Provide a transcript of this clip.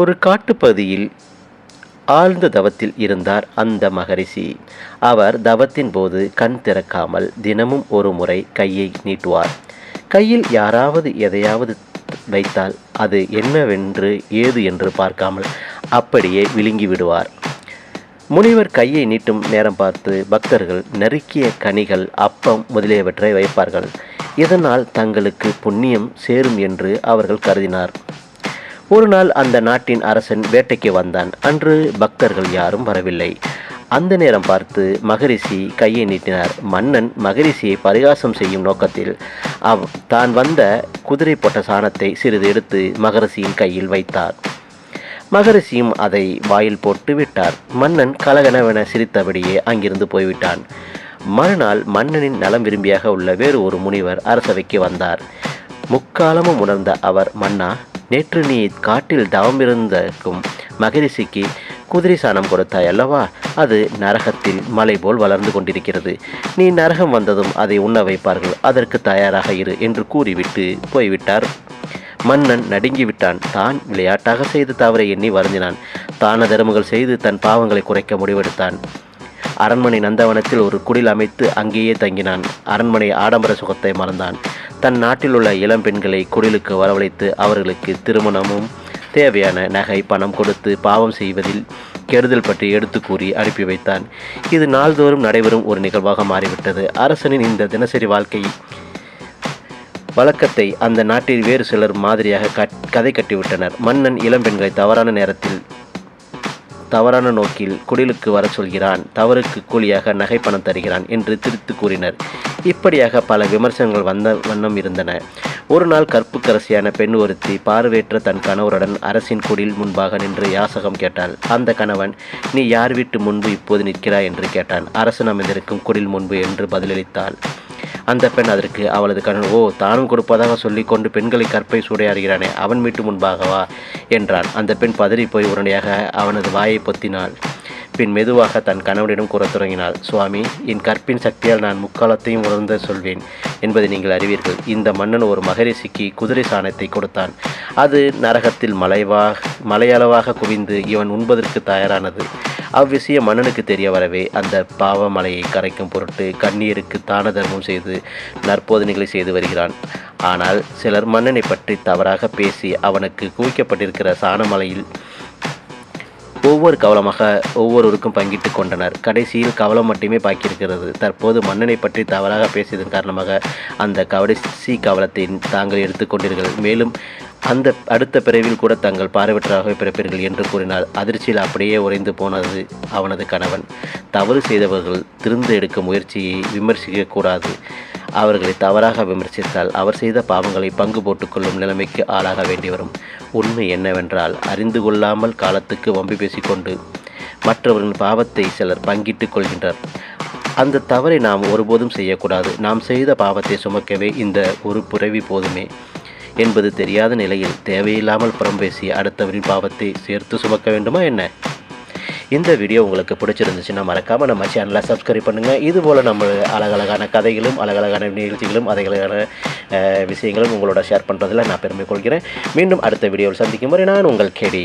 ஒரு காட்டுப்பகுதியில் ஆழ்ந்த தவத்தில் இருந்தார் அந்த மகரிஷி. அவர் தவத்தின் போது கண் திறக்காமல் தினமும் ஒரு முறை கையை நீட்டுவார். கையில் யாராவது எதையாவது வைத்தால் அது என்னவென்று ஏது என்று பார்க்காமல் அப்படியே விழுங்கி விடுவார். முனிவர் கையை நீட்டும் நேரம் பார்த்து பக்தர்கள் நறுக்கிய கனிகள் அப்பம் முதலியவற்றை வைப்பார்கள். இதனால் தங்களுக்கு புண்ணியம் சேரும் என்று அவர்கள் கருதினார். ஒரு நாள் அந்த நாட்டின் அரசன் வேட்டைக்கு வந்தான். அன்று பக்தர்கள் யாரும் வரவில்லை. அந்த நேரம் பார்த்து மகரிஷி கையை நீட்டினார். மன்னன் மகரிஷியை பரிகாசம் செய்யும் நோக்கத்தில் அவ் தான் வந்த குதிரை போட்ட சாணத்தை சிறிது எடுத்து மகரிஷியின் கையில் வைத்தார். மகரிஷியும் அதை வாயில் போட்டு விட்டார். மன்னன் கலகனவென சிரித்தபடியே அங்கிருந்து போய்விட்டான். மறுநாள் மன்னனின் நலம் விரும்பியாக உள்ள வேறு ஒரு முனிவர் அரசவைக்கு வந்தார். முக்காலமும் உணர்ந்த அவர் மன்னா நேற்று நீ காட்டில் தவமிருந்தக்கும் மகரிஷிக்கு குதிரை சாணம் கொடுத்தாய் அல்லவா? அது நரகத்தில் மலை போல் வளர்ந்து கொண்டிருக்கிறது. நீ நரகம் வந்ததும் அதை உண்ண வைப்பார்கள். அதற்கு தயாராக இரு என்று கூறிவிட்டு போய்விட்டார். மன்னன் நடுங்கிவிட்டான். தான் விளையாட்டாக செய்த தவறை எண்ணி வருந்தினான். தான தர்மங்கள் செய்து தன் பாவங்களை குறைக்க முடிவெடுத்தான். அரண்மனை நந்தவனத்தில் ஒரு குடில் அமைத்து அங்கேயே தங்கினான். அரண்மனை ஆடம்பர சுகத்தை மறந்தான். தன் நாட்டில் உள்ள இளம் பெண்களை குடிலுக்கு வரவழைத்து அவர்களுக்கு திருமணமும் தேவையான நகை பணம் கொடுத்து பாவம் செய்வதில் கெடுதல் பற்றி எடுத்து கூறி அனுப்பி வைத்தான். இது நாள்தோறும் நடைபெறும் ஒரு நிகழ்வாக மாறிவிட்டது. அரசனின் இந்த தினசரி வாழ்க்கை வழக்கத்தை அந்த நாட்டில் வேறு சிலர் மாதிரியாக கட் கதை கட்டிவிட்டனர். மன்னன் இளம்பெண்களை தவறான நேரத்தில் தவறான நோக்கில் குடிலுக்கு வர சொல்கிறான். தவறுக்கு கூலியாக நகை பணம் தருகிறான் என்று திரித்து கூறினர். இப்படியாக பல விமர்சனங்கள் வந்த வண்ணம் இருந்தன. ஒரு நாள் கற்புக்கரசியான பெண் ஒருத்தி பார்வையற்ற தன் கணவருடன் அரசின் குடில் முன்பாக நின்று யாசகம் கேட்டாள். அந்த கணவன் நீ யார் வீட்டு முன்பு இப்போது நிற்கிறாய்? என்று கேட்டான். அரசன் அமைந்திருக்கும் குடில் முன்பு என்று பதிலளித்தாள். அந்த பெண் அதற்கு அவளது கணவன் ஓ தானும் கொடுப்பதாக சொல்லி கொண்டு பெண்களை கற்பை சூடையாடுகிறானே அவன் வீட்டு முன்பாகவா? என்றான். அந்த பெண் பதறி போய் உடனடியாக அவனது வாயை பொத்தினாள். பின் மெதுவாக தன் கணவனிடம் கூறத் தொடங்கினாள். சுவாமி என் கற்பின் சக்தியால் நான் முக்காலத்தையும் உணர்ந்து சொல்வேன் என்பதை நீங்கள் அறிவீர்கள். இந்த மன்னன் ஒரு மகரிஷிக்கு குதிரை சாணத்தை கொடுத்தான். அது நரகத்தில் மலைவா மலையளவாக குவிந்து இவன் உண்பதற்கு தயாரானது. அவ்விஷயம் மன்னனுக்கு தெரிய வரவே அந்த பாவ மலையை கரைக்கும் பொருட்டு கண்ணீருக்கு தான தர்மம் செய்து நற்போதனைகளை செய்து வருகிறான். ஆனால் சிலர் மன்னனை பற்றி தவறாக பேசி அவனுக்கு குவிக்கப்பட்டிருக்கிற சாணமலையில் ஒவ்வொரு கவலமாக ஒவ்வொருவருக்கும் பங்கிட்டு கொண்டனர். கடைசியில் கவலம் மட்டுமே பாக்கியிருக்கிறது. தற்போது மன்னனை பற்றி தவறாக பேசியதன் காரணமாக அந்த கடைசி கவலத்தை தாங்கள் எடுத்துக்கொண்டீர்கள் மேலும் அந்த அடுத்த பிறவில் கூட தங்கள் பார்வையற்றதாக பிறப்பீர்கள் என்று கூறினார். அதிர்ச்சியில் அப்படியே உறைந்து போனது அவனது கணவன். தவறு செய்தவர்கள் திருந்து எடுக்கும் முயற்சியை விமர்சிக்கக்கூடாது அவர்களை தவறாக விமர்சித்தால் அவர் செய்த பாவங்களை பங்கு போட்டுக்கொள்ளும் நிலைமைக்கு ஆளாக வேண்டி வரும். உண்மை என்னவென்றால் அறிந்து கொள்ளாமல் காலத்துக்கு வம்பி பேசிக்கொண்டு மற்றவர்களின் பாவத்தை சிலர் பங்கிட்டுக் கொள்கின்றனர். அந்த தவறை நாம் ஒருபோதும் செய்யக்கூடாது. நாம் செய்த பாவத்தை சுமக்கவே இந்த ஒரு புறவி போதுமே. என்பது தெரியாத நிலையில் தேவையில்லாமல் புறம் பேசி அடுத்தவரின் பாவத்தை சேர்த்து சுமக்க வேண்டுமா என்ன? இந்த வீடியோ உங்களுக்கு பிடிச்சிருந்துச்சுன்னா மறக்காமல் நம்ம சேனலை சப்ஸ்கிரைப் பண்ணுங்கள் இதுபோல் நம்ம அழகழகான கதைகளும் அழகழகான நிகழ்ச்சிகளும் அழகழகான விஷயங்களும் உங்களோட ஷேர் பண்ணுறதில் நான் பெருமை கொள்கிறேன் மீண்டும் அடுத்த வீடியோவில் சந்திக்கும் வரை நான் உங்கள் கேடி.